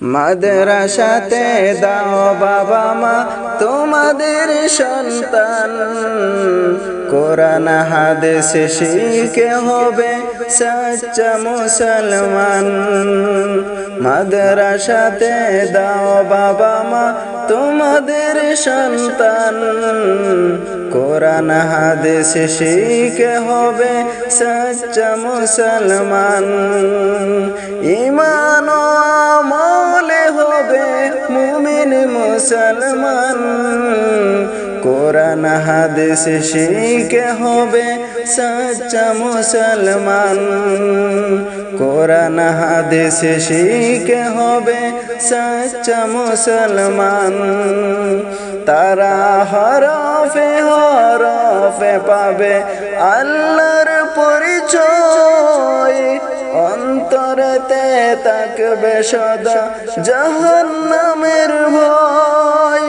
মাদ্রাসাতে দাও বাবা মা, তোমাদের সন্তান। কোরআন, হাদিস শিখে হবে সচ্চা মুসলমান। মাদ্রাসাতে দাও বাবা মা, তোমাদের সন্তান। কোরআন, হাদিস শিখে হবে সচ্চা মুসলমান। মুসলমান, কোরআন, হাদিস শিখে হবে সচ্চা মুসলমান। কোরআন, হাদিস শিখে হবে সচ্চা মুসলমান। তারা হরফে হরফে পাবে আল্লাহর পরিচয়। অন্তরতে তাকবে সদা জাহান্নামের ভয়।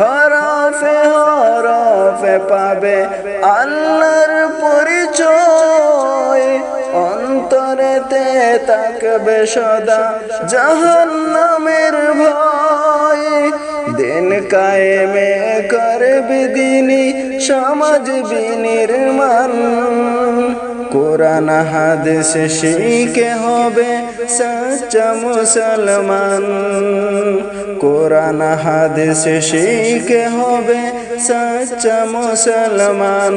হরফে হরফে পাবে আল্লাহর পরিচয়। অন্তরেতে তাকবে সদা জাহান্নামের ভয়। দিন কায়েমে করবে দিনী সমাজ বিনির্মাণ। কোরআন হাদিস শিখে হবে সচ্চা মুসলমান। কোরআন হাদিস শিখে হবে সচ্চা মুসলমান।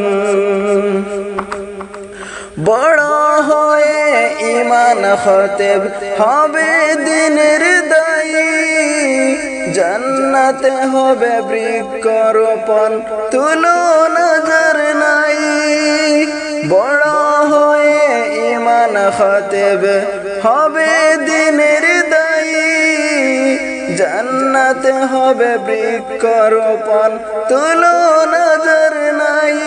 বড় হয়ে ইমান খতেব হবে দিনের দায়ী। জান্নাতে হবে বৃক্ষ বৃক্ষরোপণ তুলো নজর নাই। খতেব হবে দিনের দায়ী। জান্নাতে হবে বৃক্ষরোপণ, তুলো নজর নাই।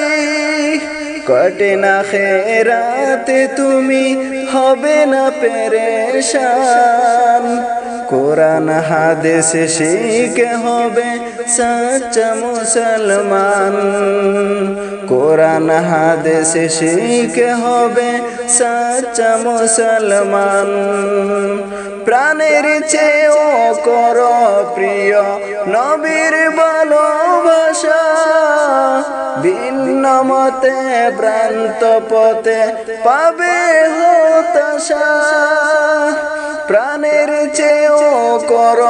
কটে না খেরাতে তুমি হবে না পেরেশান। কোরআন, হাদিস শিখে হবে সচ্চা মুসলমান। কোরআন, হাদিস শিখে হবে সচ্চা মুসলমান। প্রাণের চেয়েও কর প্রিয় নবীর ভালোবাসা। ভিন্ন মতে ভ্রান্ত পথে পাবে হতাশা। প্রাণের চেয়েও কর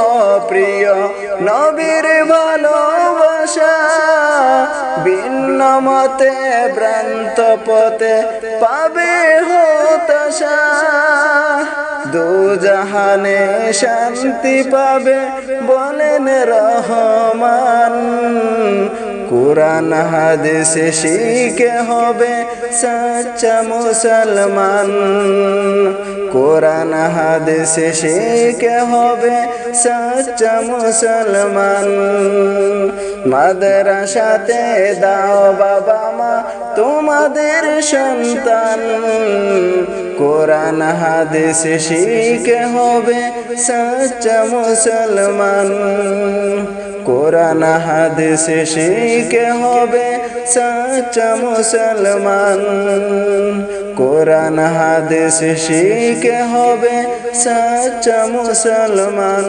প্রিয় নবীর ভালোবাসা। ভিন্ন মতে ভ্রান্ত পথে পাবে হতাশা। দু জাহানে শান্তি পাবে বলেন রহমান। কোরআন, হাদিস, শিখে হবে সচ্চা মুসলমান। কোরআন, হাদিস, শিখে হবে সচ্চা মুসলমান। মাদ্রাসাতে দাও বাবা মা, তোমাদের সন্তান। কোরআন, হাদিস শিখে হবে সচ্চা মুসলমান। কোরআন, হাদিস শিখে হবে সচ্চা মুসলমান। কোরআন, হাদিস শিখে হবে সচ্চা মুসলমান।